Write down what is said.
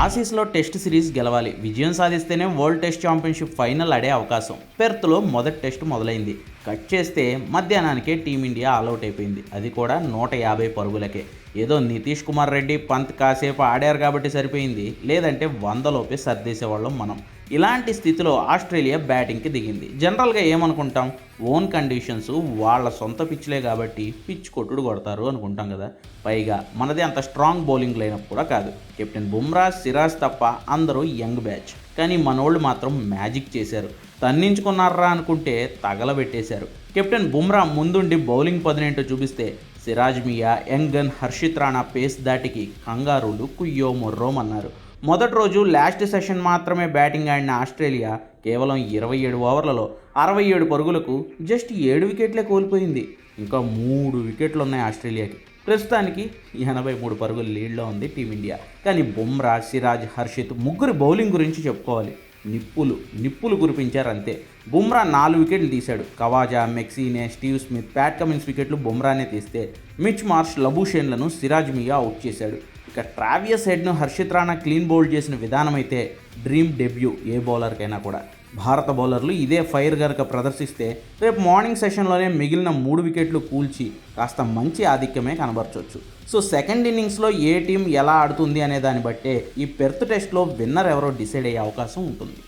ఆసీస్లో test series గెలవాలి. విజయం సాధిస్తేనే వరల్డ్ టెస్ట్ ఛాంపియన్షిప్ ఫైనల్ ఆడే అవకాశం. పెర్త్లో మొదటి టెస్ట్ మొదలైంది. కట్ చేస్తే మధ్యాహ్నానికే టీమిండియా ఆల్అవుట్ అయిపోయింది. అది కూడా నూట యాభై పరుగులకే. ఏదో నితీష్ కుమార్ రెడ్డి పంత్ కాసేపు ఆడారు కాబట్టి సరిపోయింది. లేదంటే వందలోపే సర్దేసేవాళ్ళం మనం. ఇలాంటి స్థితిలో ఆస్ట్రేలియా బ్యాటింగ్కి దిగింది. జనరల్గా ఏమనుకుంటాం? ఓన్ కండిషన్స్ వాళ్ళ సొంత పిచ్లే కాబట్టి పిచ్ కొట్టుడు కొడతారు అనుకుంటాం కదా. పైగా మనది అంత స్ట్రాంగ్ బౌలింగ్ లైనప్ కూడా కాదు. కెప్టెన్ బుమ్రా సిరాజ్ తప్ప అందరూ యంగ్ బ్యాచ్. కానీ మనోళ్ళు మాత్రం మ్యాజిక్ చేశారు. తన్నించుకున్నారా అనుకుంటే తగలబెట్టేశారు. కెప్టెన్ బుమ్రా ముందుండి బౌలింగ్ పదినేంటో చూపిస్తే సిరాజ్ మియా ఎంగన్ హర్షిత్ రాణా పేస్ దాటికి కంగారులు కుయ్యో మొర్రోమన్నారు. మొదటి రోజు లాస్ట్ సెషన్ మాత్రమే బ్యాటింగ్ ఆడిన ఆస్ట్రేలియా కేవలం ఇరవై ఏడు ఓవర్లలో అరవై ఏడు పరుగులకు జస్ట్ ఏడు వికెట్లే కోల్పోయింది. ఇంకా మూడు వికెట్లు ఉన్నాయి ఆస్ట్రేలియాకి. ప్రస్తుతానికి ఎనభై మూడు పరుగుల లీడ్లో ఉంది టీమిండియా. కానీ బుమ్రా సిరాజ్ హర్షిత్ ముగ్గురు బౌలింగ్ గురించి చెప్పుకోవాలి. నిప్పులు నిప్పులు కురిపించారు అంతే బుమ్రా నాలుగు వికెట్లు తీశాడు. Khawaja McSweeney Steve Smith Pat Cummins వికెట్లు బుమ్రానే తీస్తే మిచ్ మార్ష్ లబూషేన్లను సిరాజ్ మియా అవుట్ చేశాడు. ఇక ట్రావియస్ హెడ్ను హర్షిత్ రాణా క్లీన్ బౌల్ చేసిన విధానం అయితే డ్రీమ్ డెబ్యూ ఏ బౌలర్కైనా కూడా. భారత బౌలర్లు ఇదే ఫైర్ గనక ప్రదర్శిస్తే రేపు మార్నింగ్ సెషన్లోనే మిగిలిన మూడు వికెట్లు కూల్చి కాస్త మంచి ఆధిక్యమే కనబరచవచ్చు సో సెకండ్ ఇన్నింగ్స్లో ఏ టీం ఎలా ఆడుతుంది అనే దాన్ని బట్టే ఈ పెర్త్ టెస్ట్లో విన్నర్ ఎవరో డిసైడ్ అయ్యే అవకాశం ఉంటుంది.